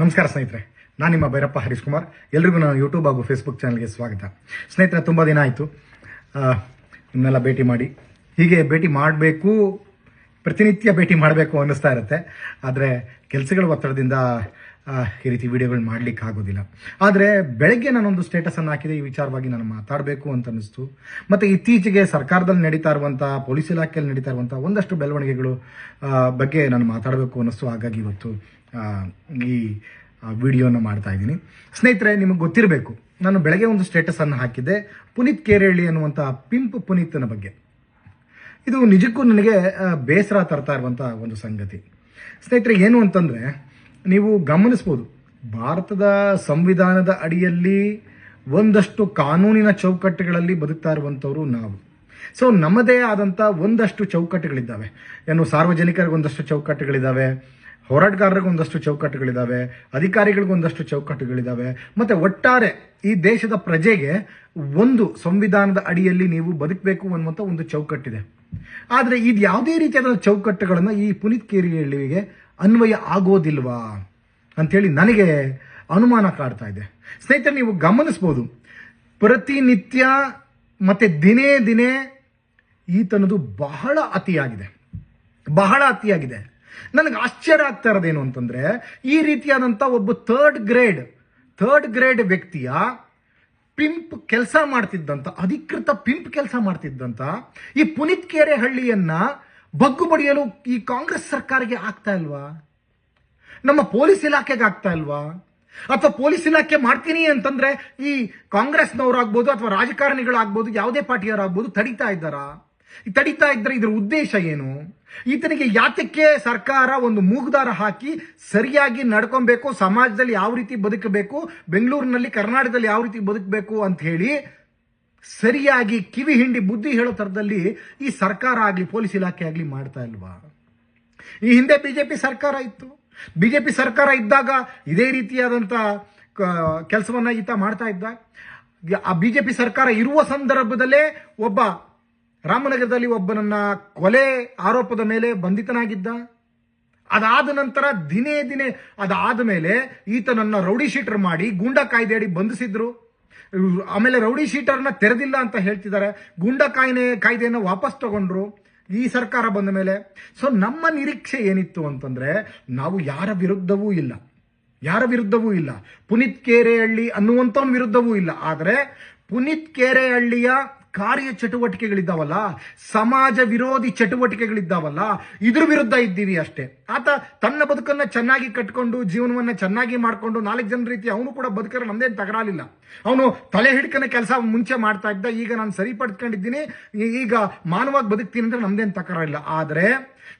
ನಮಸ್ಕಾರ ಸ್ನೇಹಿತರೆ, ನಾನು ನಿಮ್ಮ ಭೈರಪ್ಪ ಹರೀಶ್ ಕುಮಾರ್. ಎಲ್ರಿಗೂ ನಾನು ಯೂಟ್ಯೂಬ್ ಹಾಗೂ ಫೇಸ್ಬುಕ್ ಚಾನಲ್ಗೆ ಸ್ವಾಗತ. ಸ್ನೇಹಿತರೆ, ತುಂಬ ದಿನ ಆಯಿತು. ನಿಮ್ಮನ್ನೆಲ್ಲ ಭೇಟಿ ಮಾಡಿ. ಹೀಗೆ ಭೇಟಿ ಮಾಡಬೇಕು, ಪ್ರತಿನಿತ್ಯ ಭೇಟಿ ಮಾಡಬೇಕು ಅನ್ನಿಸ್ತಾ ಇರುತ್ತೆ. ಆದರೆ ಕೆಲಸಗಳ ಒತ್ತಡದಿಂದ ಈ ರೀತಿ ವಿಡಿಯೋಗಳು ಮಾಡ್ಲಿಕ್ಕೆ ಆಗೋದಿಲ್ಲ. ಆದರೆ ಬೆಳಗ್ಗೆ ನಾನೊಂದು ಸ್ಟೇಟಸನ್ನು ಹಾಕಿದೆ, ಈ ವಿಚಾರವಾಗಿ ನಾನು ಮಾತಾಡಬೇಕು ಅಂತ ಅನ್ನಿಸ್ತು. ಮತ್ತು ಇತ್ತೀಚೆಗೆ ಸರ್ಕಾರದಲ್ಲಿ ನಡೀತಾ ಇರುವಂಥ ಪೊಲೀಸ್ ಇಲಾಖೆಯಲ್ಲಿ ನಡೀತಾ ಇರುವಂಥ ಒಂದಷ್ಟು ಬೆಳವಣಿಗೆಗಳು ಬಗ್ಗೆ ನಾನು ಮಾತಾಡಬೇಕು ಅನ್ನಿಸ್ತು. ಹಾಗಾಗಿ ಇವತ್ತು ಈ ವಿಡಿಯೋನ ಮಾಡ್ತಾ ಇದ್ದೀನಿ. ಸ್ನೇಹಿತರೆ, ನಿಮಗೆ ಗೊತ್ತಿರಬೇಕು, ನಾನು ಬೆಳಗ್ಗೆ ಒಂದು ಸ್ಟೇಟಸನ್ನು ಹಾಕಿದ್ದೆ, ಪುನೀತ್ ಕೇರಳಿ ಅನ್ನುವಂಥ ಪಿಂಪ್ ಪುನೀತನ ಬಗ್ಗೆ. ಇದು ನಿಜಕ್ಕೂ ನನಗೆ ಬೇಸರ ತರ್ತಾ ಇರುವಂಥ ಒಂದು ಸಂಗತಿ. ಸ್ನೇಹಿತರೆ, ಏನು ಅಂತಂದರೆ, ನೀವು ಗಮನಿಸ್ಬೋದು, ಭಾರತದ ಸಂವಿಧಾನದ ಅಡಿಯಲ್ಲಿ ಒಂದಷ್ಟು ಕಾನೂನಿನ ಚೌಕಟ್ಟುಗಳಲ್ಲಿ ಬದುಕ್ತಾ ಇರುವಂಥವ್ರು ನಾವು. ಸೊ ನಮ್ಮದೇ ಆದಂಥ ಒಂದಷ್ಟು ಚೌಕಟ್ಟುಗಳಿದ್ದಾವೆ. ಏನು ಸಾರ್ವಜನಿಕರಿಗೆ ಒಂದಷ್ಟು ಚೌಕಟ್ಟುಗಳಿದ್ದಾವೆ ಹೋರಾಟಗಾರರಿಗೆ ಒಂದಷ್ಟು ಚೌಕಟ್ಟುಗಳಿದ್ದಾವೆ ಅಧಿಕಾರಿಗಳಿಗೆ ಒಂದಷ್ಟು ಚೌಕಟ್ಟುಗಳಿದ್ದಾವೆ ಮತ್ತೆ ಒಟ್ಟಾರೆ ಈ ದೇಶದ ಪ್ರಜೆಗೆ ಒಂದು ಸಂವಿಧಾನದ ಅಡಿಯಲ್ಲಿ ನೀವು ಬದುಕಬೇಕು ಅನ್ನುವಂಥ ಒಂದು ಚೌಕಟ್ಟಿದೆ. ಆದರೆ ಇದು ಯಾವುದೇ ರೀತಿಯಾದ ಚೌಕಟ್ಟುಗಳನ್ನು ಈ ಪುನೀತ್ ಕೇರಿಯಲ್ಲಿಗೆ ಅನ್ವಯ ಆಗೋದಿಲ್ವಾ ಅಂಥೇಳಿ ನನಗೆ ಅನುಮಾನ ಕಾಡ್ತಾ ಇದೆ. ಸ್ನೇಹಿತರೆ, ನೀವು ಗಮನಿಸ್ಬೋದು, ಪ್ರತಿನಿತ್ಯ ಮತ್ತು ದಿನೇ ದಿನೇ ಈತನದು ಬಹಳ ಅತಿಯಾಗಿದೆ. ಬಹಳ ಅತಿಯಾಗಿದೆ. ನನಗೆ ಆಶ್ಚರ್ಯ ಆಗ್ತಾ ಇರೋದೇನು ಅಂತಂದ್ರೆ, ಈ ರೀತಿಯಾದಂಥ ಒಬ್ಬ ಥರ್ಡ್ ಗ್ರೇಡ್ ಥರ್ಡ್ ಗ್ರೇಡ್ ವ್ಯಕ್ತಿಯ ಪಿಂಪ್ ಕೆಲಸ ಮಾಡ್ತಿದ್ದಂತ, ಅಧಿಕೃತ ಪಿಂಪ್ ಕೆಲಸ ಮಾಡ್ತಿದ್ದಂತ, ಈ ಪುನೀತ್ ಕೆರೆ ಹಳ್ಳಿಯನ್ನ ಬಗ್ಗು ಬಡಿಯಲು ಈ ಕಾಂಗ್ರೆಸ್ ಸರ್ಕಾರಕ್ಕೆ ಆಗ್ತಾ ಇಲ್ವಾ? ನಮ್ಮ ಪೊಲೀಸ್ ಇಲಾಖೆಗೆ ಆಗ್ತಾ ಇಲ್ವಾ? ಅಥವಾ ಪೊಲೀಸ್ ಇಲಾಖೆ ಮಾಡ್ತೀನಿ ಅಂತಂದ್ರೆ ಈ ಕಾಂಗ್ರೆಸ್ನವರಾಗ್ಬೋದು ಅಥವಾ ರಾಜಕಾರಣಿಗಳಾಗ್ಬೋದು, ಯಾವುದೇ ಪಾರ್ಟಿಯವರಾಗ್ಬೋದು ತಡೀತಾ ಇದ್ದಾರಾ? ತಡಿತಾ ಇದ್ರೆ ಇದರ ಉದ್ದೇಶ ಏನು? ಈತನಿಗೆ ಯಾತಕ್ಕೆ ಸರ್ಕಾರ ಒಂದು ಮೂಗುದಾರ ಹಾಕಿ ಸರಿಯಾಗಿ ನಡ್ಕೊಬೇಕು, ಸಮಾಜದಲ್ಲಿ ಯಾವ ರೀತಿ ಬದುಕಬೇಕು, ಬೆಂಗಳೂರಿನಲ್ಲಿ, ಕರ್ನಾಟಕದಲ್ಲಿ ಯಾವ ರೀತಿ ಬದುಕಬೇಕು ಅಂತ ಹೇಳಿ ಸರಿಯಾಗಿ ಕಿವಿ ಹಿಂಡಿ ಬುದ್ಧಿ ಹೇಳೋ ಥರದಲ್ಲಿ ಈ ಸರ್ಕಾರ ಆಗಲಿ, ಪೊಲೀಸ್ ಇಲಾಖೆ ಆಗಲಿ ಮಾಡ್ತಾ ಇಲ್ವಾ? ಈ ಹಿಂದೆ ಬಿಜೆಪಿ ಸರ್ಕಾರ ಇತ್ತು. ಬಿಜೆಪಿ ಸರ್ಕಾರ ಇದ್ದಾಗ ಇದೇ ರೀತಿಯಾದಂಥ ಕೆಲಸವನ್ನ ಈತ ಮಾಡ್ತಾ ಇದ್ದ. ಆ ಬಿಜೆಪಿ ಸರ್ಕಾರ ಇರುವ ಸಂದರ್ಭದಲ್ಲೇ ಒಬ್ಬ ರಾಮನಗರದಲ್ಲಿ ಒಬ್ಬನನ್ನ ಕೊಲೆ ಆರೋಪದ ಮೇಲೆ ಬಂಧಿತನಾಗಿದ್ದ. ಅದಾದ ನಂತರ ದಿನೇ ದಿನೇ ಅದಾದ ಮೇಲೆ ಈತನನ್ನ ರೌಡಿ ಶೀಟರ್ ಮಾಡಿ ಗೂಂಡಾ ಕಾಯ್ದೆಯಡಿ ಬಂಧಿಸಿದ್ರು. ಆಮೇಲೆ ರೌಡಿ ಶೀಟರ್ನ ತೆರೆದಿಲ್ಲ ಅಂತ ಹೇಳ್ತಿದ್ದಾರೆ. ಗೂಂಡಾ ಕಾಯ್ದೆ ಕಾಯ್ದೆಯನ್ನು ವಾಪಸ್ ತಗೊಂಡ್ರು ಈ ಸರ್ಕಾರ ಬಂದ ಮೇಲೆ. ಸೊ ನಮ್ಮ ನಿರೀಕ್ಷೆ ಏನಿತ್ತು ಅಂತಂದ್ರೆ ನಾವು ಯಾರ ವಿರುದ್ಧವೂ ಇಲ್ಲ. ಯಾರ ವಿರುದ್ಧವೂ ಇಲ್ಲ. ಪುನೀತ್ ಕೇರೆಹಳ್ಳಿ ಅನ್ನುವಂಥವನ ವಿರುದ್ಧವೂ ಇಲ್ಲ. ಆದರೆ ಪುನೀತ್ ಕೇರೆಹಳ್ಳಿಯ ಕಾರ್ಯ ಚಟುವಟಿಕೆಗಳಿದ್ದಾವಲ್ಲ, ಸಮಾಜ ವಿರೋಧಿ ಚಟುವಟಿಕೆಗಳಿದ್ದಾವಲ್ಲ, ಇದ್ರ ವಿರುದ್ಧ ಇದ್ದೀವಿ ಅಷ್ಟೇ. ಆತ ತನ್ನ ಬದುಕನ್ನ ಚೆನ್ನಾಗಿ ಕಟ್ಕೊಂಡು, ಜೀವನವನ್ನ ಚೆನ್ನಾಗಿ ಮಾಡಿಕೊಂಡು, ನಾಲ್ಕು ಜನ ರೀತಿ ಅವನು ಕೂಡ ಬದುಕರ ನಮ್ದೇನು ತಗರಾಲಿಲ್ಲ. ಅವನು ತಲೆ ಹಿಡ್ಕನ ಕೆಲಸ ಮುಂಚೆ ಮಾಡ್ತಾ ಇದ್ದ, ಈಗ ನಾನು ಸರಿಪಡ್ಕೊಂಡಿದ್ದೀನಿ ಈಗ ಮಾನವಾಗಿ ಬದುಕ್ತೀನಿ ಅಂದ್ರೆ ನಮ್ದೇನು ತಕರಾರಿಲ್ಲ ಆದರೆ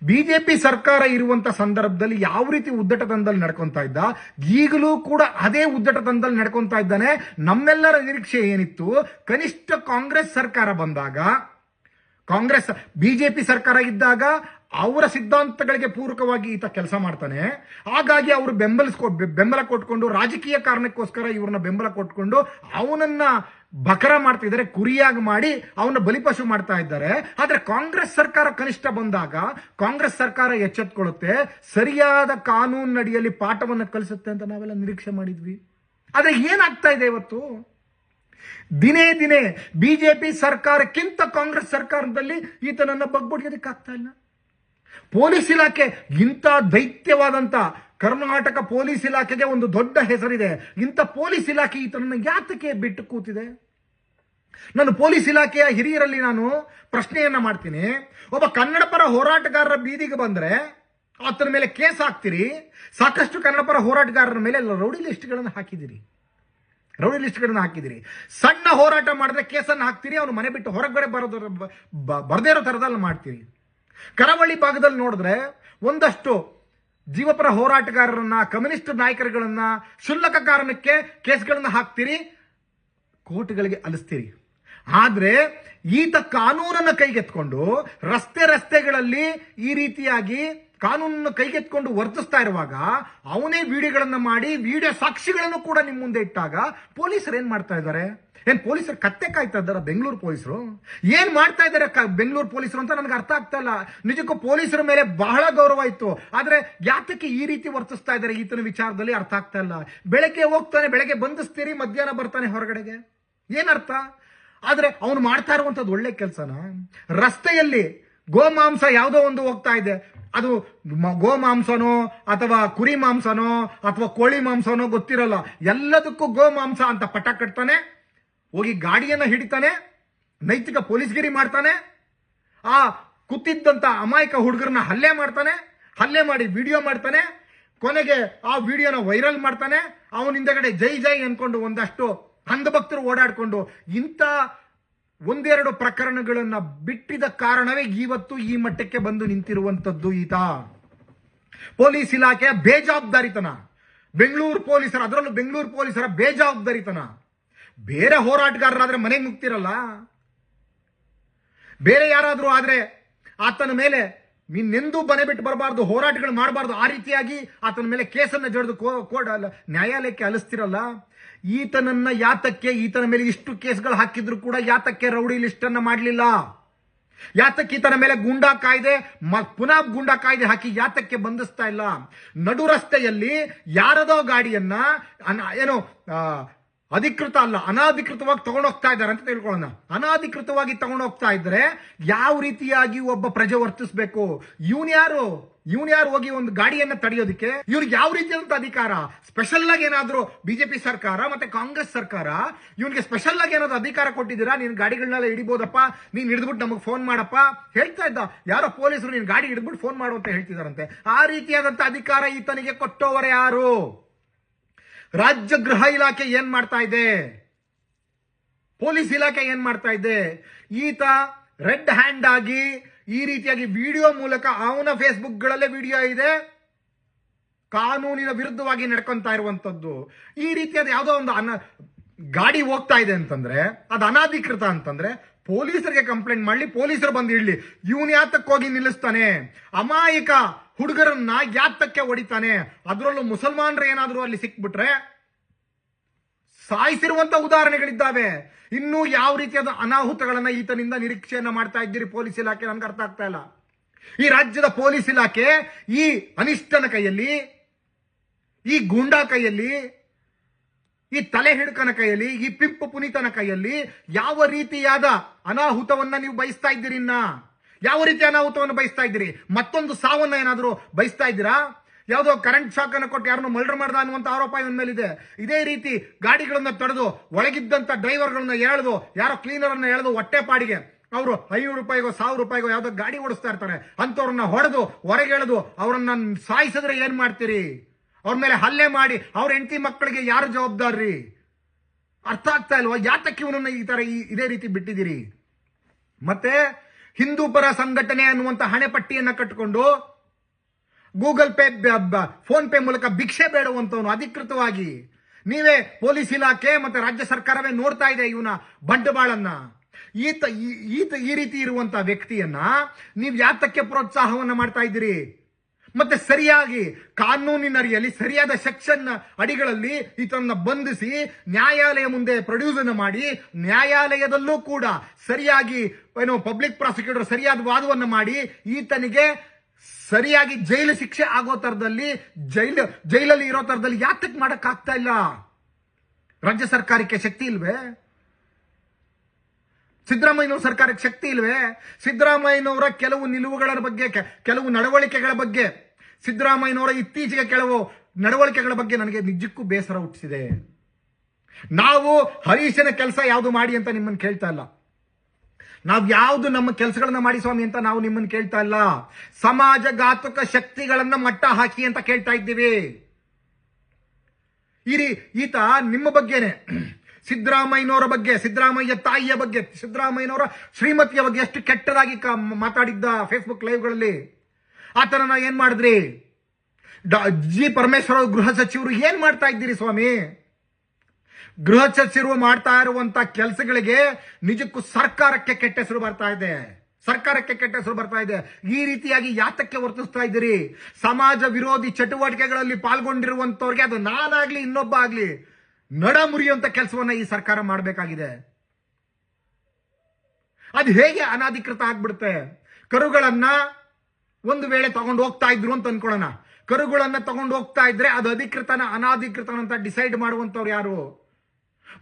ಬಿಜೆಪಿ ಸರ್ಕಾರ ಇರುವಂತ ಸಂದರ್ಭದಲ್ಲಿ ಯಾವ ರೀತಿ ಉದ್ದಟತನದಲ್ಲಿ ನಡ್ಕೊಂತಾ ಇದ್ದ? ಈಗಲೂ ಕೂಡ ಅದೇ ಉದ್ದಟತನದಲ್ಲಿ ನಡ್ಕೊಂತಾ ಇದ್ದಾನೆ. ನಮ್ಮೆಲ್ಲರ ನಿರೀಕ್ಷೆ ಏನಿತ್ತು? ಕನಿಷ್ಠ ಕಾಂಗ್ರೆಸ್ ಸರ್ಕಾರ ಬಂದಾಗ, ಕಾಂಗ್ರೆಸ್ ಬಿಜೆಪಿ ಸರ್ಕಾರ ಇದ್ದಾಗ ಅವರ ಸಿದ್ಧಾಂತಗಳಿಗೆ ಪೂರಕವಾಗಿ ಈತ ಕೆಲಸ ಮಾಡ್ತಾನೆ. ಹಾಗಾಗಿ ಅವರು ಬೆಂಬಲಿಸ್ಕೊ ಬೆಂಬಲ ಕೊಟ್ಕೊಂಡು, ರಾಜಕೀಯ ಕಾರಣಕ್ಕೋಸ್ಕರ ಇವ್ರನ್ನ ಬೆಂಬಲ ಕೊಟ್ಕೊಂಡು ಅವನನ್ನ ಬಕರ ಮಾಡ್ತಿದ್ದಾರೆ, ಕುರಿಯಾಗಿ ಮಾಡಿ ಅವನ ಬಲಿಪಶು ಮಾಡ್ತಾ ಇದ್ದಾರೆ. ಆದ್ರೆ ಕಾಂಗ್ರೆಸ್ ಸರ್ಕಾರ ಕನಿಷ್ಠ ಬಂದಾಗ, ಕಾಂಗ್ರೆಸ್ ಸರ್ಕಾರ ಎಚ್ಚೆತ್ಕೊಳ್ಳುತ್ತೆ ಸರಿಯಾದ ಕಾನೂನಿನಡಿಯಲ್ಲಿ ಪಾಠವನ್ನು ಕಲಿಸುತ್ತೆ ಅಂತ ನಾವೆಲ್ಲ ನಿರೀಕ್ಷೆ ಮಾಡಿದ್ವಿ. ಆದ್ರೆ ಏನಾಗ್ತಾ ಇದೆ ಇವತ್ತು? ದಿನೇ ದಿನೇ ಬಿಜೆಪಿ ಸರ್ಕಾರಕ್ಕಿಂತ ಕಾಂಗ್ರೆಸ್ ಸರ್ಕಾರದಲ್ಲಿ ಈತನನ್ನ ಬಗ್ಬಡಿಯೋದಕ್ಕಾಗ್ತಾ ಇಲ್ಲ. ಪೊಲೀಸ್ ಇಲಾಖೆ ಇಂಥ ದೈತ್ಯವಾದಂತ ಕರ್ನಾಟಕ ಪೊಲೀಸ್ ಇಲಾಖೆಗೆ ಒಂದು ದೊಡ್ಡ ಹೆಸರಿದೆ. ಇಂಥ ಪೊಲೀಸ್ ಇಲಾಖೆ ಈತನನ್ನು ಯಾತಕ್ಕೆ ಬಿಟ್ಟು ಕೂತಿದೆ? ನಾನು ಪೊಲೀಸ್ ಇಲಾಖೆಯ ಹಿರಿಯರಲ್ಲಿ ನಾನು ಪ್ರಶ್ನೆಯನ್ನ ಮಾಡ್ತೀನಿ. ಒಬ್ಬ ಕನ್ನಡ ಪರ ಹೋರಾಟಗಾರರ ಬೀದಿಗೆ ಬಂದರೆ ಆತನ ಮೇಲೆ ಕೇಸ್ ಹಾಕ್ತೀರಿ. ಸಾಕಷ್ಟು ಕನ್ನಡ ಪರ ಹೋರಾಟಗಾರರ ಮೇಲೆ ರೌಡಿ ಲಿಸ್ಟ್ಗಳನ್ನು ಹಾಕಿದಿರಿ ರೌಡಿ ಲಿಸ್ಟ್ಗಳನ್ನು ಹಾಕಿದಿರಿ ಸಣ್ಣ ಹೋರಾಟ ಮಾಡಿದ್ರೆ ಕೇಸನ್ನು ಹಾಕ್ತೀರಿ, ಅವನು ಮನೆ ಬಿಟ್ಟು ಹೊರಗಡೆ ಬರೋದ್ರ ಬರದೇ ಬರ್ದೇ ಇರೋ ಥರದಲ್ಲಿ ಮಾಡ್ತೀರಿ. ಕರಾವಳಿ ಭಾಗದಲ್ಲಿ ನೋಡಿದ್ರೆ ಒಂದಷ್ಟು ಜೀವಪರ ಹೋರಾಟಗಾರರನ್ನ, ಕಮ್ಯುನಿಸ್ಟ್ ನಾಯಕರುಗಳನ್ನ ಕ್ಷುಲ್ಲಕ ಕಾರಣಕ್ಕೆ ಕೇಸ್ಗಳನ್ನು ಹಾಕ್ತೀರಿ, ಕೋರ್ಟ್ಗಳಿಗೆ ಅಲಿಸ್ತೀರಿ. ಆದ್ರೆ, ಈತ ಕಾನೂನನ್ನು ಕೈಗೆತ್ಕೊಂಡು ರಸ್ತೆ ರಸ್ತೆಗಳಲ್ಲಿ ಈ ರೀತಿಯಾಗಿ ಕಾನೂನನ್ನು ಕೈಗೆತ್ಕೊಂಡು ವರ್ತಿಸ್ತಾ ಇರುವಾಗ ಅವನೇ ವಿಡಿಯೋಗಳನ್ನು ಮಾಡಿ ವಿಡಿಯೋ ಸಾಕ್ಷಿಗಳನ್ನು ಕೂಡ ನಿಮ್ಮ ಮುಂದೆ ಇಟ್ಟಾಗ ಪೊಲೀಸರು ಏನು ಮಾಡ್ತಾ ಇದ್ದಾರೆ? ಏನು ಪೊಲೀಸರು ಕತ್ತೆ ಕಾಯ್ತಾ ಇದ್ದಾರೆ ಬೆಂಗಳೂರು ಪೊಲೀಸರು? ಏನು ಮಾಡ್ತಾ ಇದ್ದಾರೆ ಬೆಂಗಳೂರು ಪೊಲೀಸರು ಅಂತ ನನಗೆ ಅರ್ಥ ಆಗ್ತಾ ಇಲ್ಲ. ನಿಜಕ್ಕೂ ಪೊಲೀಸರ ಮೇಲೆ ಬಹಳ ಗೌರವ ಇತ್ತು. ಆದರೆ ಯಾತಕ್ಕೆ ಈ ರೀತಿ ವರ್ತಿಸ್ತಾ ಇದ್ದಾರೆ ಈತನ ವಿಚಾರದಲ್ಲಿ ಅರ್ಥ ಆಗ್ತಾ ಇಲ್ಲ. ಬೆಳಗ್ಗೆ ಹೋಗ್ತಾನೆ, ಬೆಳಗ್ಗೆ ಬಂಧಿಸ್ತೀರಿ ಮಧ್ಯಾಹ್ನ ಬರ್ತಾನೆ ಹೊರಗಡೆಗೆ. ಏನರ್ಥ ಆದರೆ ಅವನು ಮಾಡ್ತಾ ಇರುವಂತದ್ದು ಒಳ್ಳೆ ಕೆಲಸನ? ರಸ್ತೆಯಲ್ಲಿ ಗೋಮಾಂಸ ಯಾವುದೋ ಒಂದು ಹೋಗ್ತಾ ಇದೆ. ಅದು ಗೋ ಮಾಂಸನೋ ಅಥವಾ ಕುರಿ ಮಾಂಸನೋ ಅಥವಾ ಕೋಳಿ ಮಾಂಸನೋ ಗೊತ್ತಿರಲ್ಲ. ಎಲ್ಲದಕ್ಕೂ ಗೋ ಮಾಂಸ ಅಂತ ಪಟ ಕಟ್ತಾನೆ, ಹೋಗಿ ಗಾಡಿಯನ್ನ ಹಿಡಿತಾನೆ, ನೈತಿಕ ಪೊಲೀಸ್ಗಿರಿ ಮಾಡ್ತಾನೆ, ಆ ಕುತ್ತಿದ್ದಂಥ ಅಮಾಯಕ ಹುಡುಗರನ್ನ ಹಲ್ಲೆ ಮಾಡ್ತಾನೆ, ಹಲ್ಲೆ ಮಾಡಿ ವಿಡಿಯೋ ಮಾಡ್ತಾನೆ, ಕೊನೆಗೆ ಆ ವಿಡಿಯೋನ ವೈರಲ್ ಮಾಡ್ತಾನೆ, ಅವನ ಹಿಂದೆಗಡೆ ಜೈ ಜೈ ಅನ್ಕೊಂಡು ಒಂದಷ್ಟು ಅಂಧಭಕ್ತರು ಓಡಾಡ್ಕೊಂಡು ಇಂಥ ಒಂದೆರಡು ಪ್ರಕರಣಗಳನ್ನ ಬಿಟ್ಟಿದ ಕಾರಣವೇ ಇವತ್ತು ಈ ಮಟ್ಟಕ್ಕೆ ಬಂದು ನಿಂತಿರುವಂತದ್ದು ಈತ. ಪೊಲೀಸ್ ಇಲಾಖೆಯ ಬೇಜವಾಬ್ದಾರಿತನ. ಬೆಂಗಳೂರು ಪೊಲೀಸರ, ಅದರಲ್ಲೂ ಬೆಂಗಳೂರು ಪೊಲೀಸರ ಬೇಜವಾಬ್ದಾರಿತನ. ಬೇರೆ ಹೋರಾಟಗಾರರಾದ್ರೆ ಮನೆಗೆ ಮುಗ್ತಿರಲ್ಲ ಬೇರೆ ಯಾರಾದರೂ ಆದರೆ ಆತನ ಮೇಲೆ ಇನ್ನೆಂದೂ ಬನೆ ಬಿಟ್ಟು ಬರಬಾರ್ದು, ಹೋರಾಟಗಳು ಮಾಡಬಾರ್ದು. ಆ ರೀತಿಯಾಗಿ ಆತನ ಮೇಲೆ ಕೇಸನ್ನು ಜಡಿದು ಕೋರ್ಟ್ ನ್ಯಾಯಾಲಯಕ್ಕೆ ಅಲಿಸ್ತಿರಲ್ಲ? ಈತನನ್ನ ಯಾತಕ್ಕೆ, ಈತನ ಮೇಲೆ ಇಷ್ಟು ಕೇಸ್ಗಳು ಹಾಕಿದ್ರು ಕೂಡ ಯಾತಕ್ಕೆ ರೌಡಿ ಲಿಸ್ಟ್ ಅನ್ನ ಮಾಡಲಿಲ್ಲ? ಯಾತಕ್ಕೆ ಈತನ ಮೇಲೆ ಗೂಂಡಾ ಕಾಯ್ದೆ ಪುನಃ ಗೂಂಡಾ ಕಾಯ್ದೆ ಹಾಕಿ ಯಾತಕ್ಕೆ ಬಂಧಿಸ್ತಾ ಇಲ್ಲ? ನಡು ರಸ್ತೆಯಲ್ಲಿ ಯಾರದೋ ಗಾಡಿಯನ್ನ ಏನು ಅಧಿಕೃತ ಅಲ್ಲ, ಅನಾಧಿಕೃತವಾಗಿ ತಗೊಂಡೋಗ್ತಾ ಇದ್ದಾರೆ ಅಂತ ತಿಳ್ಕೊಳ್ಳೋಣ. ಅನಾಧಿಕೃತವಾಗಿ ತಗೊಂಡೋಗ್ತಾ ಇದ್ರೆ ಯಾವ ರೀತಿಯಾಗಿ ಒಬ್ಬ ಪ್ರಜೆ ವರ್ತಿಸ್ಬೇಕು? ಇವನ್ ಯಾರು? ಇವನ್ ಯಾರು ಹೋಗಿ ಒಂದು ಗಾಡಿಯನ್ನ ತಡೆಯೋದಕ್ಕೆ? ಇವ್ರಿಗೆ ಯಾವ ರೀತಿಯಾದಂತ ಅಧಿಕಾರ? ಸ್ಪೆಷಲ್ ಆಗಿ ಏನಾದ್ರು ಬಿಜೆಪಿ ಸರ್ಕಾರ ಮತ್ತೆ ಕಾಂಗ್ರೆಸ್ ಸರ್ಕಾರ ಇವನಿಗೆ ಸ್ಪೆಷಲ್ ಆಗಿ ಏನಾದ್ರು ಅಧಿಕಾರ ಕೊಟ್ಟಿದ್ದೀರಾ? ನೀನ್ ಗಾಡಿಗಳನ್ನೆಲ್ಲ ಹಿಡಿಬೋದಪ್ಪ, ನೀನ್ ಹಿಡಿದ್ಬಿಟ್ಟು ನಮಗೆ ಫೋನ್ ಮಾಡಪ್ಪ. ಹೇಳ್ತಾ ಇದ್ದ. ಯಾರೋ ಪೊಲೀಸರು ನೀನ್ ಗಾಡಿ ಹಿಡಿದ್ಬಿಟ್ಟು ಫೋನ್ ಮಾಡು ಅಂತ ಹೇಳ್ತಿದಾರಂತೆ ಆ ರೀತಿಯಾದಂತ ಅಧಿಕಾರ ಈತನಿಗೆ ಕೊಟ್ಟೋವರೆ ಯಾರು? ರಾಜ್ಯ ಗೃಹ ಇಲಾಖೆ ಏನ್ ಮಾಡ್ತಾ ಇದೆ? ಪೊಲೀಸ್ ಇಲಾಖೆ ಏನ್ ಮಾಡ್ತಾ ಇದೆ? ಈತ ರೆಡ್ ಹ್ಯಾಂಡ್ ಆಗಿ ಈ ರೀತಿಯಾಗಿ ವಿಡಿಯೋ ಮೂಲಕ ಅವನ ಫೇಸ್ಬುಕ್ಗಳಲ್ಲೇ ವಿಡಿಯೋ ಇದೆ. ಕಾನೂನಿನ ವಿರುದ್ಧವಾಗಿ ನಡ್ಕೊಂತಾ ಇರುವಂತದ್ದು. ಈ ರೀತಿಯಾದ ಯಾವುದೋ ಒಂದು ಅನ ಗಾಡಿ ಹೋಗ್ತಾ ಇದೆ ಅಂತಂದ್ರೆ, ಅದು ಅನಾಧಿಕೃತ ಅಂತಂದ್ರೆ ಪೊಲೀಸರಿಗೆ ಕಂಪ್ಲೇಂಟ್ ಮಾಡಲಿ, ಪೊಲೀಸರು ಬಂದು ಇಡ್ಲಿ ಇವನ್ ಯಾತಕ್ಕೆ ಹೋಗಿ ನಿಲ್ಲಿಸ್ತಾನೆ? ಅಮಾಯಕ ಹುಡುಗರನ್ನ ಯಾತಕ್ಕೆ ಹೊಡಿತಾನೆ. ಅದರಲ್ಲೂ ಮುಸಲ್ಮಾನರು ಏನಾದರೂ ಅಲ್ಲಿ ಸಿಕ್ಬಿಟ್ರೆ ಸಾಯಿಸಿರುವಂತ ಉದಾಹರಣೆಗಳಿದ್ದಾವೆ. ಇನ್ನೂ ಯಾವ ರೀತಿಯಾದ ಅನಾಹುತಗಳನ್ನ ಈತನಿಂದ ನಿರೀಕ್ಷೆಯನ್ನ ಮಾಡ್ತಾ ಇದ್ದೀರಿ ಪೊಲೀಸ್ ಇಲಾಖೆ? ನನ್ಗೆ ಅರ್ಥ ಆಗ್ತಾ ಇಲ್ಲ. ಈ ರಾಜ್ಯದ ಪೊಲೀಸ್ ಇಲಾಖೆ ಈ ಅನಿಷ್ಟನ ಕೈಯಲ್ಲಿ, ಈ ಗೂಂಡಾ ಕೈಯಲ್ಲಿ, ಈ ತಲೆ ಹಿಡ್ಕನ ಕೈಯಲ್ಲಿ, ಈ ಪಿಂಪು ಪುನೀತನ ಕೈಯಲ್ಲಿ ಯಾವ ರೀತಿಯಾದ ಅನಾಹುತವನ್ನ ನೀವು ಬಯಸ್ತಾ ಇದ್ದೀರಿ ಯಾವ ರೀತಿ ಅನಾಹುತವನ್ನು ಬಯಸ್ತಾ ಇದ್ದೀರಿ? ಮತ್ತೊಂದು ಸಾವನ್ನ ಏನಾದರೂ ಬಯಸ್ತಾ ಇದ್ದೀರಾ? ಯಾವುದೋ ಕರೆಂಟ್ ಶಾಕ್ ಅನ್ನು ಕೊಟ್ಟು ಯಾರನ್ನು ಮರ್ಡರ್ ಮಾಡ್ದ ಅನ್ನುವಂತ ಆರೋಪ ಇವನ ಮೇಲಿದೆ. ಇದೇ ರೀತಿ ಗಾಡಿಗಳನ್ನ ತಡೆದು ಒಳಗಿದ್ದಂತ ಡ್ರೈವರ್ಗಳನ್ನ ಎಳೆದು, ಯಾರೋ ಕ್ಲೀನರ್ ಅನ್ನ ಎಳೆದು ಹೊಟ್ಟೆ ಪಾಡಿಗೆ ಅವರು ಐನೂರು ರೂಪಾಯಿಗೋ, ಸಾವಿರ ರೂಪಾಯಿಗೋ ಯಾವುದೋ ಗಾಡಿ ಓಡಿಸ್ತಾ ಇರ್ತಾರೆ. ಅಂತವ್ರನ್ನ ಹೊಡೆದು, ಹೊರಗೆ ಎಳೆದು ಅವರನ್ನ ಸಾಯಿಸಿದ್ರೆ ಏನು ಮಾಡ್ತೀರಿ? ಅವ್ರ ಮೇಲೆ ಹಲ್ಲೆ ಮಾಡಿ ಅವ್ರ ಹೆಂಡತಿ ಮಕ್ಕಳಿಗೆ ಯಾರು ಜವಾಬ್ದಾರಿ? ಅರ್ಥ ಆಗ್ತಾ ಇಲ್ವಾ? ಯಾತಕ್ಕೆ ಇವನನ್ನ ಈ ತರ ಇದೇ ರೀತಿ ಬಿಟ್ಟಿದ್ದೀರಿ? ಮತ್ತೆ ಹಿಂದೂ ಪರ ಸಂಘಟನೆ ಅನ್ನುವಂತ ಹಣೆಪಟ್ಟಿಯನ್ನ ಕಟ್ಟಿಕೊಂಡು ಗೂಗಲ್ ಪೇ ಫೋನ್ ಪೇ ಮೂಲಕ ಭಿಕ್ಷೆ ಬೇಡುವಂತವನು ಅಧಿಕೃತವಾಗಿ. ನೀವೇ ಪೊಲೀಸ್ ಇಲಾಖೆ ಮತ್ತೆ ರಾಜ್ಯ ಸರ್ಕಾರವೇ ನೋಡ್ತಾ ಇದೆ ಇವನ ಬಂಡವಾಳನ್ನ. ಈತ ಈತ ಈ ರೀತಿ ಇರುವಂತ ವ್ಯಕ್ತಿಯನ್ನ ನೀವು ಯಾತಕ್ಕೆ ಪ್ರೋತ್ಸಾಹವನ್ನ ಮಾಡ್ತಾ ಇದ್ದೀರಿ? ಮತ್ತೆ ಸರಿಯಾಗಿ ಕಾನೂನಿನ ಅಡಿಯಲ್ಲಿ ಸರಿಯಾದ ಸೆಕ್ಷನ್ ಅಡಿಗಳಲ್ಲಿ ಈತನನ್ನ ಬಂಧಿಸಿ ನ್ಯಾಯಾಲಯ ಮುಂದೆ ಪ್ರೊಡ್ಯೂಸ್ ಅನ್ನು ಮಾಡಿ ನ್ಯಾಯಾಲಯದಲ್ಲೂ ಕೂಡ ಸರಿಯಾಗಿ ಏನು ಪಬ್ಲಿಕ್ ಪ್ರಾಸಿಕ್ಯೂಟರ್ ಸರಿಯಾದ ವಾದವನ್ನು ಮಾಡಿ ಈತನಿಗೆ ಸರಿಯಾಗಿ ಜೈಲು ಶಿಕ್ಷೆ ಆಗೋ ತರದಲ್ಲಿ ಜೈಲು, ಜೈಲಲ್ಲಿ ಇರೋ ತರದಲ್ಲಿ ಯಾತಕ್ಕೆ ಮಾಡೋಕ್ಕಾಗ್ತಾ ಇಲ್ಲ? ರಾಜ್ಯ ಸರ್ಕಾರಕ್ಕೆ ಶಕ್ತಿ ಇಲ್ವೇ? ಸಿದ್ದರಾಮಯ್ಯನವ್ರ ಸರ್ಕಾರಕ್ಕೆ ಶಕ್ತಿ ಇಲ್ವೇ? ಸಿದ್ದರಾಮಯ್ಯನವರ ಕೆಲವು ನಿಲುವುಗಳ ಬಗ್ಗೆ ಕೆಲವು ನಡವಳಿಕೆಗಳ ಬಗ್ಗೆ, ಸಿದ್ದರಾಮಯ್ಯನವರ ಇತ್ತೀಚೆಗೆ ಕೆಲವು ನಡವಳಿಕೆಗಳ ಬಗ್ಗೆ ನನಗೆ ನಿಜಕ್ಕೂ ಬೇಸರ ಹುಟ್ಟಿಸಿದೆ. ನಾವು ಹರೀಶನ ಕೆಲಸ ಯಾವುದು ಮಾಡಿ ಅಂತ ನಿಮ್ಮನ್ನು ಕೇಳ್ತಾ ಇಲ್ಲ. ನಾವು ಯಾವುದು ನಮ್ಮ ಕೆಲಸಗಳನ್ನ ಮಾಡಿ ಸ್ವಾಮಿ ಅಂತ ನಾವು ನಿಮ್ಮನ್ನು ಕೇಳ್ತಾ ಇಲ್ಲ. ಸಮಾಜ ಘಾತುಕ ಶಕ್ತಿಗಳನ್ನ ಮಟ್ಟ ಹಾಕಿ ಅಂತ ಕೇಳ್ತಾ ಇದ್ದೀವಿ. ಇರಿ, ಈತ ನಿಮ್ಮ ಬಗ್ಗೆನೆ. ಸಿದ್ದರಾಮಯ್ಯನವರ ಬಗ್ಗೆ, ಸಿದ್ದರಾಮಯ್ಯ ತಾಯಿಯ ಬಗ್ಗೆ, ಸಿದ್ದರಾಮಯ್ಯನವರ ಶ್ರೀಮತಿಯ ಬಗ್ಗೆ ಎಷ್ಟು ಕೆಟ್ಟದಾಗಿ ಕ- ಮಾತಾಡಿದ್ದ ಫೇಸ್ಬುಕ್ ಲೈವ್ಗಳಲ್ಲಿ ಆತನನ್ನ ಏನು ಮಾಡಿದ್ರಿ? ಜಿ ಪರಮೇಶ್ವರ ಗೃಹ ಸಚಿವರು ಏನು ಮಾಡ್ತಾ ಇದ್ದೀರಿ ಸ್ವಾಮಿ? ಗೃಹ ಸಚಿವರು ಮಾಡ್ತಾ ಇರುವಂತ ಕೆಲಸಗಳಿಗೆ ನಿಜಕ್ಕೂ ಸರ್ಕಾರಕ್ಕೆ ಕೆಟ್ಟ ಹೆಸರು ಬರ್ತಾ ಇದೆ. ಸರ್ಕಾರಕ್ಕೆ ಕೆಟ್ಟ ಹೆಸರು ಬರ್ತಾ ಇದೆ. ಈ ರೀತಿಯಾಗಿ ಯಾತಕ್ಕೆ ವರ್ತಿಸ್ತಾ ಇದ್ದೀರಿ? ಸಮಾಜ ವಿರೋಧಿ ಚಟುವಟಿಕೆಗಳಲ್ಲಿ ಪಾಲ್ಗೊಂಡಿರುವಂತವ್ರಿಗೆ ಅದು ನಾನಾಗ್ಲಿ ಇನ್ನೊಬ್ಬ ಆಗ್ಲಿ ನಡ ಮುರಿಯುವಂತ ಕೆಲಸವನ್ನ ಈ ಸರ್ಕಾರ ಮಾಡಬೇಕಾಗಿದೆ. ಅದು ಹೇಗೆ ಅನಾಧಿಕೃತ ಆಗ್ಬಿಡುತ್ತೆ? ಕರುಗಳನ್ನ ಒಂದು ವೇಳೆ ತಗೊಂಡು ಹೋಗ್ತಾ ಇದ್ರು ಅಂತ ಅನ್ಕೊಳ್ಳೋಣ. ಕರುಗಳನ್ನ ತಗೊಂಡು ಹೋಗ್ತಾ ಇದ್ರೆ ಅದು ಅಧಿಕೃತನ ಅನಾಧಿಕೃತನ ಅಂತ ಡಿಸೈಡ್ ಮಾಡುವಂತವ್ರು ಯಾರು?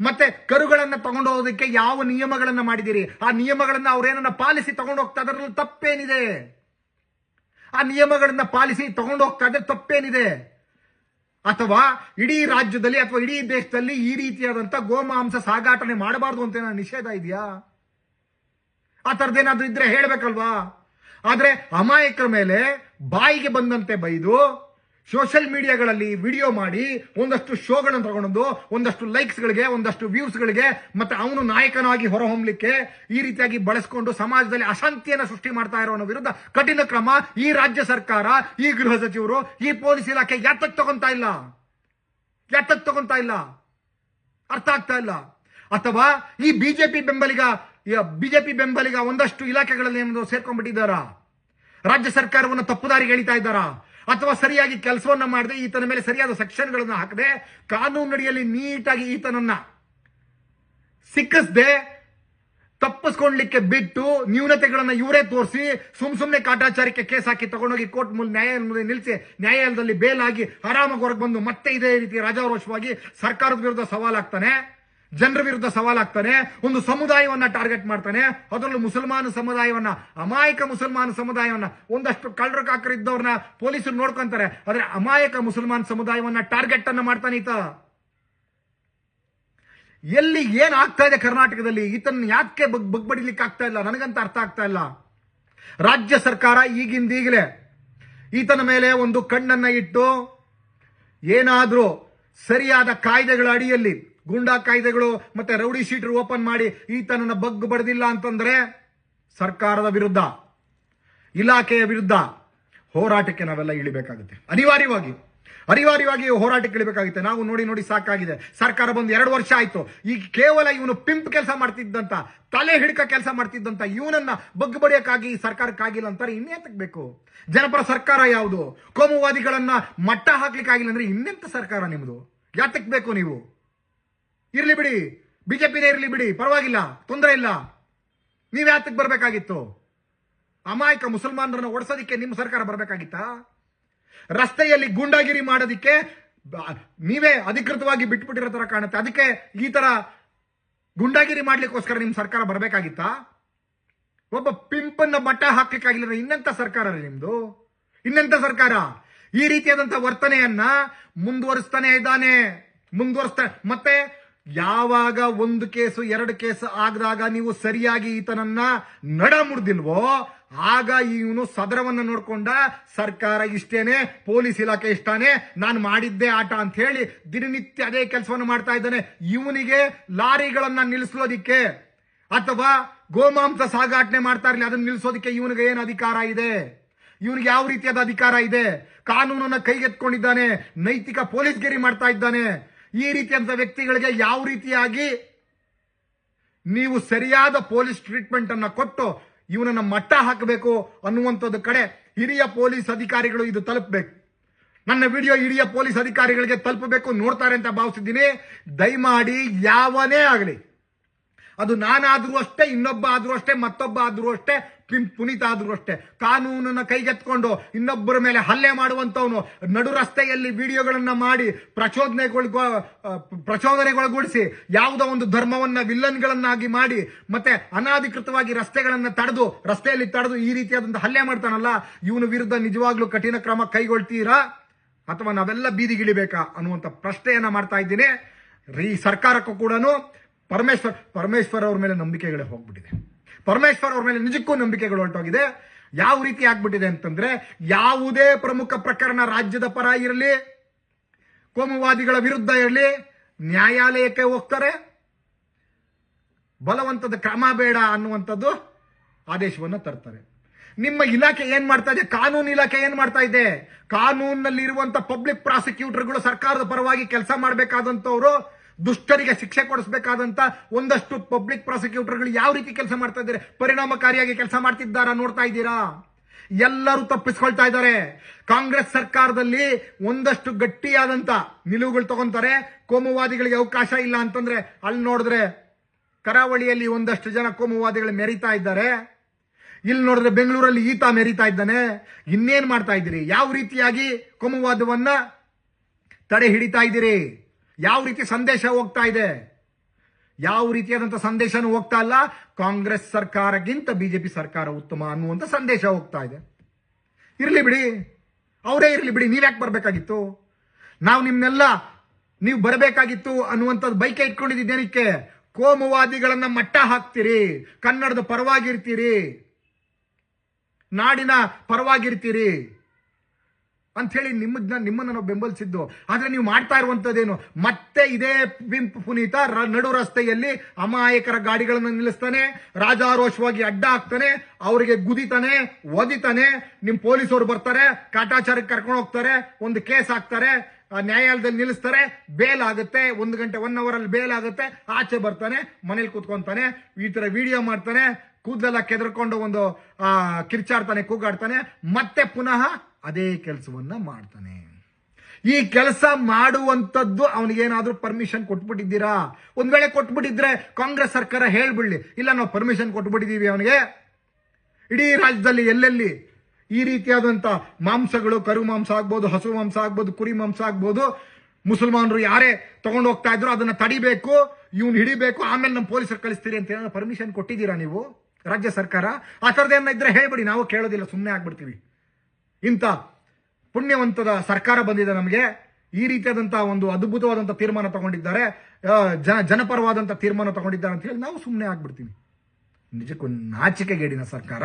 ಮತ್ತೆ ಕರುಗಳನ್ನ ತಗೊಂಡು ಹೋಗೋದಕ್ಕೆ ಯಾವ ನಿಯಮಗಳನ್ನ ಮಾಡಿದಿರಿ ಆ ನಿಯಮಗಳನ್ನ ಅವ್ರೇನನ್ನ ಪಾಲಿಸಿ ತಗೊಂಡು ಹೋಗ್ತಾ ಇದ್ರಲ್ಲಿ ತಪ್ಪೇನಿದೆ. ಆ ನಿಯಮಗಳನ್ನ ಪಾಲಿಸಿ ತಗೊಂಡು ಹೋಗ್ತಾ ಇದ್ರೆ ತಪ್ಪೇನಿದೆ. ಅಥವಾ ಇಡೀ ರಾಜ್ಯದಲ್ಲಿ ಅಥವಾ ಇಡೀ ದೇಶದಲ್ಲಿ ಈ ರೀತಿಯಾದಂತ ಗೋಮಾಂಸ ಸಾಗಾಟನೆ ಮಾಡಬಾರ್ದು ಅಂತ ಏನಾದ್ರು ನಿಷೇಧ ಇದೆಯಾ? ಆ ಥರದ್ದೇನಾದ್ರೂ ಇದ್ರೆ ಹೇಳ್ಬೇಕಲ್ವಾ? ಆದ್ರೆ ಅಮಾಯಕರ ಮೇಲೆ ಬಾಯಿಗೆ ಬಂದಂತೆ ಬೈದು ಸೋಷಿಯಲ್ ಮೀಡಿಯಾಗಳಲ್ಲಿ ವಿಡಿಯೋ ಮಾಡಿ, ಒಂದಷ್ಟು ಶೋಗಳನ್ನು ತಗೊಂಡು ಒಂದಷ್ಟು ಲೈಕ್ಸ್ಗಳಿಗೆ ಒಂದಷ್ಟು ವ್ಯೂಸ್ಗಳಿಗೆ ಮತ್ತೆ ಅವನು ನಾಯಕನಾಗಿ ಹೊರಹೊಮ್ಮಲಿಕ್ಕೆ ಈ ರೀತಿಯಾಗಿ ಬಳಸ್ಕೊಂಡು ಸಮಾಜದಲ್ಲಿ ಅಶಾಂತಿಯನ್ನು ಸೃಷ್ಟಿ ಮಾಡ್ತಾ ಇರೋನ ವಿರುದ್ಧ ಕಠಿಣ ಕ್ರಮ ಈ ರಾಜ್ಯ ಸರ್ಕಾರ, ಈ ಗೃಹ ಸಚಿವರು, ಈ ಪೊಲೀಸ್ ಇಲಾಖೆ ಯಾತಕ್ ತಗೊಂತಾ ಇಲ್ಲ? ಯಾತಕ್ ತಗೊಂತಾ ಇಲ್ಲ? ಅರ್ಥ ಆಗ್ತಾ ಇಲ್ಲ. ಅಥವಾ ಈ ಬಿಜೆಪಿ ಬೆಂಬಲಿಗ ಬಿಜೆಪಿ ಬೆಂಬಲಿಗ ಒಂದಷ್ಟು ಇಲಾಖೆಗಳಲ್ಲಿ ಸೇರ್ಕೊಂಡ್ಬಿಟ್ಟಿದ್ದಾರಾ? ರಾಜ್ಯ ಸರ್ಕಾರವನ್ನು ತಪ್ಪುದಾರಿಗೆ ಎಳಿತಾ ಇದ್ದಾರಾ? ಅಥವಾ ಸರಿಯಾಗಿ ಕೆಲಸವನ್ನ ಮಾಡದೆ ಈತನ ಮೇಲೆ ಸರಿಯಾದ ಸೆಕ್ಷನ್ಗಳನ್ನು ಹಾಕದೆ ಕಾನೂನಡಿಯಲ್ಲಿ ನೀಟಾಗಿ ಈತನನ್ನ ಸಿಕ್ಕಿಸದೆ, ತಪ್ಪಿಸ್ಕೊಳ್ಲಿಕ್ಕೆ ಬಿಟ್ಟು ನ್ಯೂನತೆಗಳನ್ನು ಇವರೇ ತೋರಿಸಿ ಸುಮ್ ಸುಮ್ಮನೆ ಕಾಟಾಚಾರಕ್ಕೆ ಕೇಸ್ ಹಾಕಿ ತಗೊಂಡೋಗಿ ಕೋರ್ಟ್ ಮುಂದೆ ನ್ಯಾಯಾಲಯ ಮುಂದೆ ನಿಲ್ಲಿಸಿ ನ್ಯಾಯಾಲಯದಲ್ಲಿ ಬೇಲ್ ಆಗಿ ಆರಾಮಾಗಿ ಹೊರಗೆ ಬಂದು ಮತ್ತೆ ಇದೇ ರೀತಿ ರಾಜಾರೋಷವಾಗಿ ಸರ್ಕಾರದ ವಿರುದ್ಧ ಸವಾಲಾಗ್ತಾನೆ. ಜನರ ವಿರುದ್ಧ ಸವಾಲಾಗ್ತಾನೆ, ಒಂದು ಸಮುದಾಯವನ್ನ ಟಾರ್ಗೆಟ್ ಮಾಡ್ತಾನೆ, ಅದರಲ್ಲೂ ಮುಸಲ್ಮಾನ ಸಮುದಾಯವನ್ನ, ಅಮಾಯಕ ಮುಸಲ್ಮಾನ ಸಮುದಾಯವನ್ನ, ಒಂದಷ್ಟು ಕಳ್ಳರ ಕಾಕರಿದ್ದವ್ರನ್ನ ಪೊಲೀಸರು ನೋಡ್ಕೊಂತಾರೆ, ಆದ್ರೆ ಅಮಾಯಕ ಮುಸಲ್ಮಾನ ಸಮುದಾಯವನ್ನ ಟಾರ್ಗೆಟ್ ಅನ್ನ ಮಾಡ್ತಾನೆ ಈತ. ಎಲ್ಲಿ ಏನ್ ಆಗ್ತಾ ಇದೆ ಕರ್ನಾಟಕದಲ್ಲಿ, ಈತನ್ ಯಾಕೆ ಬಗ್, ಬಗ್ಬಡಿಲಿಕ್ಕೆ ಆಗ್ತಾ ಇಲ್ಲ, ನನಗಂತ ಅರ್ಥ ಆಗ್ತಾ ಇಲ್ಲ. ರಾಜ್ಯ ಸರ್ಕಾರ ಈಗಿಂದೀಗಲೇ ಈತನ ಮೇಲೆ ಒಂದು ಕಣ್ಣನ್ನ ಇಟ್ಟು, ಏನಾದರೂ ಸರಿಯಾದ ಕಾಯ್ದೆಗಳ ಅಡಿಯಲ್ಲಿ ಗೂಂಡಾ ಕಾಯ್ದೆಗಳು ಮತ್ತೆ ರೌಡಿ ಶೀಟರ್ ಓಪನ್ ಮಾಡಿ ಈತನನ್ನ ಬಗ್ ಬಡದಿಲ್ಲ ಅಂತಂದ್ರೆ ಸರ್ಕಾರದ ವಿರುದ್ಧ, ಇಲಾಖೆಯ ವಿರುದ್ಧ ಹೋರಾಟಕ್ಕೆ ನಾವೆಲ್ಲ ಇಳಿಬೇಕಾಗುತ್ತೆ. ಅನಿವಾರ್ಯವಾಗಿ ಅನಿವಾರ್ಯವಾಗಿ ಹೋರಾಟಕ್ಕೆ ಇಳಿಬೇಕಾಗುತ್ತೆ. ನಾವು ನೋಡಿ ನೋಡಿ ಸಾಕಾಗಿದೆ. ಸರ್ಕಾರ ಬಂದು ಎರಡು ವರ್ಷ ಆಯ್ತು. ಈ ಕೇವಲ ಇವನು ಪಿಂಪ್ ಕೆಲಸ ಮಾಡ್ತಿದ್ದಂತ, ತಲೆ ಹಿಡ್ಕ ಕೆಲಸ ಮಾಡ್ತಿದ್ದಂತ ಇವನನ್ನ ಬಗ್ಗು ಬಡಿಯಕ್ಕಾಗಿ ಸರ್ಕಾರಕ್ಕಾಗಿಲ್ಲ ಅಂತಾರೆ, ಇನ್ನೇತಕ್ ಬೇಕು? ಜನಪರ ಸರ್ಕಾರ ಯಾವುದು? ಕೋಮುವಾದಿಗಳನ್ನ ಮಟ್ಟ ಹಾಕ್ಲಿಕ್ಕಾಗಿಲ್ಲ ಅಂದ್ರೆ ಇನ್ನೆಂತ ಸರ್ಕಾರ ನಿಮ್ದು? ಯಾತಕ್ಕೆ ಬೇಕು ನೀವು? ಇರ್ಲಿ ಬಿಡಿ. ಬಿಜೆಪಿನೇ ಇರ್ಲಿ ಬಿಡಿ. ಪರವಾಗಿಲ್ಲ. ತೊಂದರೆ ಇಲ್ಲ. ನೀವ್ ಯಾತಕ್ಕೆ ಬರಬೇಕಾಗಿತ್ತು. ಅಮಾಯಕ ಮುಸಲ್ಮಾನರನ್ನು ಓಡಿಸೋದಿಕ್ಕೆ ನಿಮ್ಮ ಸರ್ಕಾರ ಬರಬೇಕಾಗಿತ್ತಾ? ರಸ್ತೆಯಲ್ಲಿ ಗೂಂಡಾಗಿರಿ ಮಾಡೋದಿಕ್ಕೆ ನೀವೇ ಅಧಿಕೃತವಾಗಿ ಬಿಟ್ಬಿಟ್ಟಿರೋ ತರ ಕಾಣುತ್ತೆ. ಅದಕ್ಕೆ ಈ ತರ ಗುಂಡಾಗಿರಿ ಮಾಡ್ಲಿಕ್ಕೋಸ್ಕರ ನಿಮ್ ಸರ್ಕಾರ ಬರಬೇಕಾಗಿತ್ತಾ? ಒಬ್ಬ ಪಿಂಪನ್ನ ಮಟ್ಟ ಹಾಕ್ಲಿಕ್ಕಾಗಿಲ್ಲ ಇನ್ನಂತ ಸರ್ಕಾರ ನಿಮ್ದು? ಇನ್ನಂತ ಸರ್ಕಾರ? ಈ ರೀತಿಯಾದಂತ ವರ್ತನೆಯನ್ನ ಮುಂದುವರಿಸ್ತಾನೆ ಇದ್ದಾನೆ. ಮುಂದುವರಿಸ್ತಾ ಮತ್ತೆ ಯಾವಾಗ ಒಂದು ಕೇಸು, ಎರಡು ಕೇಸು ಆಗದಾಗ ನೀವು ಸರಿಯಾಗಿ ಈತನನ್ನ ನಡ ಮುಡ್ದಿಲ್ವೋ ಆಗ ಇವನು ಸದರವನ್ನ ನೋಡ್ಕೊಂಡ, ಸರ್ಕಾರ ಇಷ್ಟೇನೆ, ಪೊಲೀಸ್ ಇಲಾಖೆ ಇಷ್ಟಾನೆ, ನಾನು ಮಾಡಿದ್ದೆ ಆಟ ಅಂತ ಹೇಳಿ ದಿನನಿತ್ಯ ಅದೇ ಕೆಲಸವನ್ನು ಮಾಡ್ತಾ ಇದ್ದಾನೆ. ಇವನಿಗೆ ಲಾರಿಗಳನ್ನ ನಿಲ್ಲಿಸೋದಿಕ್ಕೆ ಅಥವಾ ಗೋಮಾಂಸ ಸಾಗಾಟನೆ ಮಾಡ್ತಾ ಇರಲಿ, ಅದನ್ನ ನಿಲ್ಲಿಸೋದಕ್ಕೆ ಇವನಿಗೆ ಏನು ಅಧಿಕಾರ ಇದೆ? ಇವನಿಗೆ ಯಾವ ರೀತಿಯಾದ ಅಧಿಕಾರ ಇದೆ? ಕಾನೂನನ್ನ ಕೈಗೆತ್ಕೊಂಡಿದ್ದಾನೆ, ನೈತಿಕ ಪೊಲೀಸ್ಗಿರಿ ಮಾಡ್ತಾ ಇದ್ದಾನೆ. ಈ ರೀತಿಯಂತ ವ್ಯಕ್ತಿಗಳಿಗೆ ಯಾವ ರೀತಿಯಾಗಿ ನೀವು ಸರಿಯಾದ ಪೊಲೀಸ್ ಟ್ರೀಟ್ಮೆಂಟ್ ಅನ್ನ ಕೊಟ್ಟು ಇವನನ್ನ ಮಟ್ಟ ಹಾಕಬೇಕು ಅನ್ನುವಂಥದ್ದು ಕಡೆ ಹಿರಿಯ ಪೊಲೀಸ್ ಅಧಿಕಾರಿಗಳು ಇದು ತಲುಪಬೇಕು. ನನ್ನ ವಿಡಿಯೋ ಹಿರಿಯ ಪೊಲೀಸ್ ಅಧಿಕಾರಿಗಳಿಗೆ ತಲುಪಬೇಕು ನೋಡ್ತಾರೆ ಅಂತ ಭಾವಿಸಿದ್ದೀನಿ ದಯಮಾಡಿ ಯಾವನೇ ಆಗಲಿ. ಅದು ನಾನಾದರೂ ಅಷ್ಟೇ, ಇನ್ನೊಬ್ಬ ಆದ್ರೂ ಅಷ್ಟೇ, ಮತ್ತೊಬ್ಬ ಆದ್ರೂ ಅಷ್ಟೇ ಪಿಂ- ಪುನೀತ್ ಆದ್ರೂ ಅಷ್ಟೇ. ಕಾನೂನನ್ನ ಕೈಗೆತ್ಕೊಂಡು ಇನ್ನೊಬ್ಬರ ಮೇಲೆ ಹಲ್ಲೆ ಮಾಡುವಂತವನು ನಡು ರಸ್ತೆಯಲ್ಲಿ ವಿಡಿಯೋಗಳನ್ನ ಮಾಡಿ ಪ್ರಚೋದನೆಗೊಳಗ ಆ, ಪ್ರಚೋದನೆಗೊಳಗೂಡಿಸಿ ಯಾವುದೋ ಒಂದು ಧರ್ಮವನ್ನ ವಿಲ್ಲನ್ಗಳನ್ನಾಗಿ ಮಾಡಿ ಮತ್ತೆ ಅನಾಧಿಕೃತವಾಗಿ ರಸ್ತೆಗಳನ್ನು ತಡೆದು ರಸ್ತೆಯಲ್ಲಿ ತಡೆದು ಈ ರೀತಿಯಾದಂತಹ ಹಲ್ಲೆ ಮಾಡ್ತಾನಲ್ಲ ಇವನ ವಿರುದ್ಧ ನಿಜವಾಗ್ಲೂ ಕಠಿಣ ಕ್ರಮ ಕೈಗೊಳ್ತೀರಾ? ಅಥವಾ ನಾವೆಲ್ಲ ಬೀದಿಗಿಳಿಬೇಕಾ ಅನ್ನುವಂಥ ಪ್ರಶ್ನೆಯನ್ನ ಮಾಡ್ತಾ ಇದ್ದೀನಿ. ಈ ಸರ್ಕಾರಕ್ಕೂ ಕೂಡ ಪರಮೇಶ್ವರ್ ಪರಮೇಶ್ವರ್ ಅವ್ರ ಮೇಲೆ ನಂಬಿಕೆಗಳೇ ಹೋಗ್ಬಿಟ್ಟಿದೆ. ಪರಮೇಶ್ವರ್ ಅವ್ರ ಮೇಲೆ ನಿಜಕ್ಕೂ ನಂಬಿಕೆಗಳು ಹೊರಟೋಗಿದೆ. ಯಾವ ರೀತಿ ಆಗ್ಬಿಟ್ಟಿದೆ ಅಂತಂದ್ರೆ, ಯಾವುದೇ ಪ್ರಮುಖ ಪ್ರಕರಣ ರಾಜ್ಯದ ಪರ ಇರಲಿ, ಕೋಮುವಾದಿಗಳ ವಿರುದ್ಧ ಇರಲಿ, ನ್ಯಾಯಾಲಯಕ್ಕೆ ಹೋಗ್ತಾರೆ. ಬಲವಂತದ ಕ್ರಮ ಬೇಡ ಅನ್ನುವಂಥದ್ದು ಆದೇಶವನ್ನು ತರ್ತಾರೆ. ನಿಮ್ಮ ಇಲಾಖೆ ಏನ್ ಮಾಡ್ತಾ ಇದೆ? ಕಾನೂನು ಇಲಾಖೆ ಏನ್ ಮಾಡ್ತಾ ಇದೆ? ಕಾನೂನಿನಲ್ಲಿ ಇರುವಂತ ಪಬ್ಲಿಕ್ ಪ್ರಾಸಿಕ್ಯೂಟರ್ಗಳು ಸರ್ಕಾರದ ಪರವಾಗಿ ಕೆಲಸ ಮಾಡಬೇಕಾದಂತವ್ರು ದುಷ್ಟರಿಗೆ ಶಿಕ್ಷೆ ಕೊಡಿಸಬೇಕಾದಂತ ಒಂದಷ್ಟು ಪಬ್ಲಿಕ್ ಪ್ರಾಸಿಕ್ಯೂಟರ್ಗಳು ಯಾವ ರೀತಿ ಕೆಲಸ ಮಾಡ್ತಾ ಇದ್ದಾರೆ? ಪರಿಣಾಮಕಾರಿಯಾಗಿ ಕೆಲಸ ಮಾಡ್ತಿದ್ದಾರಾ ನೋಡ್ತಾ ಇದ್ದೀರಾ? ಎಲ್ಲರೂ ತಪ್ಪಿಸ್ಕೊಳ್ತಾ ಇದ್ದಾರೆ. ಕಾಂಗ್ರೆಸ್ ಸರ್ಕಾರದಲ್ಲಿ ಒಂದಷ್ಟು ಗಟ್ಟಿಯಾದಂತ ನಿಲುವುಗಳು ತಗೊಂತಾರೆ. ಕೋಮುವಾದಿಗಳಿಗೆ ಅವಕಾಶ ಇಲ್ಲ ಅಂತಂದ್ರೆ ಅಲ್ಲಿ ನೋಡಿದ್ರೆ ಕರಾವಳಿಯಲ್ಲಿ ಒಂದಷ್ಟು ಜನ ಕೋಮುವಾದಿಗಳು ಮೆರಿತಾ ಇದ್ದಾರೆ. ಇಲ್ಲಿ ನೋಡಿದ್ರೆ ಬೆಂಗಳೂರಲ್ಲಿ ಈತ ಮೆರಿತಾ ಇದ್ದಾನೆ. ಇನ್ನೇನ್ ಮಾಡ್ತಾ ಇದ್ದೀರಿ? ಯಾವ ರೀತಿಯಾಗಿ ಕೋಮುವಾದವನ್ನ ತಡೆ ಹಿಡಿತಾ ಇದ್ದೀರಿ? ಯಾವ ರೀತಿ ಸಂದೇಶ ಹೋಗ್ತಾ ಇದೆ? ಯಾವ ರೀತಿಯಾದಂಥ ಸಂದೇಶನೂ ಹೋಗ್ತಾ ಇಲ್ಲ. ಕಾಂಗ್ರೆಸ್ ಸರ್ಕಾರಕ್ಕಿಂತ ಬಿಜೆಪಿ ಸರ್ಕಾರ ಉತ್ತಮ ಅನ್ನುವಂಥ ಸಂದೇಶ ಹೋಗ್ತಾ ಇದೆ. ಇರಲಿ ಬಿಡಿ. ಅವರೇ ಇರಲಿ ಬಿಡಿ. ನೀವ್ಯಾಕೆ ಬರಬೇಕಾಗಿತ್ತು? ನಾವು ನಿಮ್ಮನ್ನೆಲ್ಲ ನೀವು ಬರಬೇಕಾಗಿತ್ತು ಅನ್ನುವಂಥದ್ದು ಬೈಕೆ ಇಟ್ಕೊಂಡಿದ್ದೇನಕ್ಕೆ ಕೋಮುವಾದಿಗಳನ್ನ ಮಟ್ಟ ಹಾಕ್ತೀರಿ. ಕನ್ನಡದ ಪರವಾಗಿರ್ತೀರಿ. ನಾಡಿನ ಪರವಾಗಿರ್ತೀರಿ. ಅಂತ ಹೇಳಿ ನಿಮ್ಮನ್ನ ನಿಮ್ಮನ್ನ ನಾವು ಬೆಂಬಲಿಸಿದ್ದು. ಆದರೆ ನೀವು ಮಾಡ್ತಾ ಇರುವಂಥದ್ದೇನು? ಮತ್ತೆ ಇದೇ ಪಿಂಪ್ ಪುನೀತ ನಡು ರಸ್ತೆಯಲ್ಲಿ ಅಮಾಯಕರ ಗಾಡಿಗಳನ್ನು ನಿಲ್ಲಿಸ್ತಾನೆ, ರಾಜಾರೋಷವಾಗಿ ಅಡ್ಡ ಹಾಕ್ತಾನೆ, ಅವರಿಗೆ ಗುದಿತಾನೆ, ಒದಿತಾನೆ ನಿಮ್ಮ ಪೊಲೀಸರು ಬರ್ತಾರೆ, ಕಾಟಾಚಾರಕ್ಕೆ ಕರ್ಕೊಂಡು ಹೋಗ್ತಾರೆ, ಒಂದು ಕೇಸ್ ಹಾಕ್ತಾರೆ ನ್ಯಾಯಾಲಯದಲ್ಲಿ ನಿಲ್ಲಿಸ್ತಾರೆ ಬೇಲ್ ಆಗುತ್ತೆ, ಒಂದು ಗಂಟೆ ಒನ್ ಅವರಲ್ಲಿ ಬೇಲ್ ಆಗುತ್ತೆ, ಆಚೆ ಬರ್ತಾನೆ, ಮನೇಲಿ ಕೂತ್ಕೊಂತಾನೆ, ಈ ಥರ ವಿಡಿಯೋ ಮಾಡ್ತಾನೆ, ಕೂದಲೆಲ್ಲ ಕೆದರ್ಕೊಂಡು ಒಂದು ಕಿರ್ಚಾಡ್ತಾನೆ, ಕೂಗಾಡ್ತಾನೆ, ಮತ್ತೆ ಪುನಃ ಅದೇ ಕೆಲಸವನ್ನ ಮಾಡ್ತಾನೆ. ಈ ಕೆಲಸ ಮಾಡುವಂಥದ್ದು ಅವನಿಗೇನಾದರೂ ಪರ್ಮಿಷನ್ ಕೊಟ್ಬಿಟ್ಟಿದ್ದೀರಾ? ಒಂದು ವೇಳೆ ಕೊಟ್ಬಿಟ್ಟಿದ್ರೆ ಕಾಂಗ್ರೆಸ್ ಸರ್ಕಾರ ಹೇಳ್ಬಿಡ್ಲಿ, ಇಲ್ಲ, ನಾವು ಪರ್ಮಿಷನ್ ಕೊಟ್ಬಿಟ್ಟಿದ್ದೀವಿ ಅವನಿಗೆ. ಇಡೀ ರಾಜ್ಯದಲ್ಲಿ ಎಲ್ಲೆಲ್ಲಿ ಈ ರೀತಿಯಾದಂಥ ಮಾಂಸಗಳು, ಕರು ಮಾಂಸ ಆಗ್ಬೋದು, ಹಸು ಮಾಂಸ ಆಗ್ಬೋದು, ಕುರಿ ಮಾಂಸ ಆಗ್ಬೋದು, ಮುಸಲ್ಮಾನರು ಯಾರೇ ತಗೊಂಡು ಹೋಗ್ತಾ ಇದ್ರು ಅದನ್ನು ತಡಿಬೇಕು, ಇವ್ನು ಹಿಡಿಬೇಕು, ಆಮೇಲೆ ನಮ್ಮ ಪೊಲೀಸರು ಕಳಿಸ್ತೀರಿ ಅಂತ ಹೇಳಿ ಪರ್ಮಿಷನ್ ಕೊಟ್ಟಿದ್ದೀರಾ ನೀವು? ರಾಜ್ಯ ಸರ್ಕಾರ? ಆ ಥರದ್ದೇನ ಇದ್ರೆ ಹೇಳ್ಬಿಡಿ, ನಾವು ಕೇಳೋದಿಲ್ಲ ಸುಮ್ಮನೆ ಆಗ್ಬಿಡ್ತೀವಿ. ಇಂಥ ಪುಣ್ಯವಂತದ ಸರ್ಕಾರ ಬಂದಿದೆ ನಮಗೆ. ಈ ರೀತಿಯಾದಂತಹ ಒಂದು ಅದ್ಭುತವಾದಂಥ ತೀರ್ಮಾನ ತಗೊಂಡಿದ್ದಾರೆ. ಜನ ಜನಪರವಾದಂಥ ತೀರ್ಮಾನ ತಗೊಂಡಿದ್ದಾರೆ ಅಂತ ಹೇಳಿ ನಾವು ಸುಮ್ಮನೆ ಆಗ್ಬಿಡ್ತೀವಿ. ನಿಜಕ್ಕೂ ನಾಚಿಕೆಗೇಡಿನ ಸರ್ಕಾರ,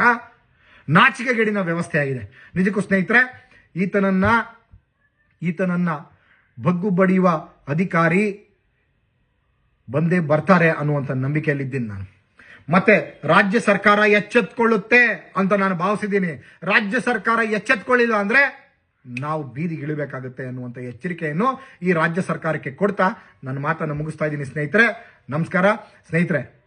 ನಾಚಿಕೆಗೇಡಿನ ವ್ಯವಸ್ಥೆ ಆಗಿದೆ. ನಿಜಕ್ಕೂ ಸ್ನೇಹಿತರೆ, ಈತನನ್ನ ಈತನನ್ನ ಬಗ್ಗು ಬಡಿಯುವ ಅಧಿಕಾರಿ ಬಂದೇ ಬರ್ತಾರೆ ಅನ್ನುವಂಥ ನಂಬಿಕೆಯಲ್ಲಿದ್ದೀನಿ ನಾನು. ಮತ್ತೆ ರಾಜ್ಯ ಸರ್ಕಾರ ಎಚ್ಚೆತ್ಕೊಳ್ಳುತ್ತೆ ಅಂತ ನಾನು ಭಾವಿಸಿದ್ದೀನಿ. ರಾಜ್ಯ ಸರ್ಕಾರ ಎಚ್ಚೆತ್ಕೊಳ್ಳಿಲ್ಲ ಅಂದ್ರೆ ನಾವು ಬೀದಿಗೆ ಇಳಿಬೇಕಾಗುತ್ತೆ ಅನ್ನುವಂಥ ಎಚ್ಚರಿಕೆಯನ್ನು ಈ ರಾಜ್ಯ ಸರ್ಕಾರಕ್ಕೆ ಕೊಡ್ತಾ ನನ್ನ ಮಾತನ್ನು ಮುಗಿಸ್ತಾ ಇದ್ದೀನಿ ಸ್ನೇಹಿತರೆ. ನಮಸ್ಕಾರ. ಸ್ನೇಹಿತರೆ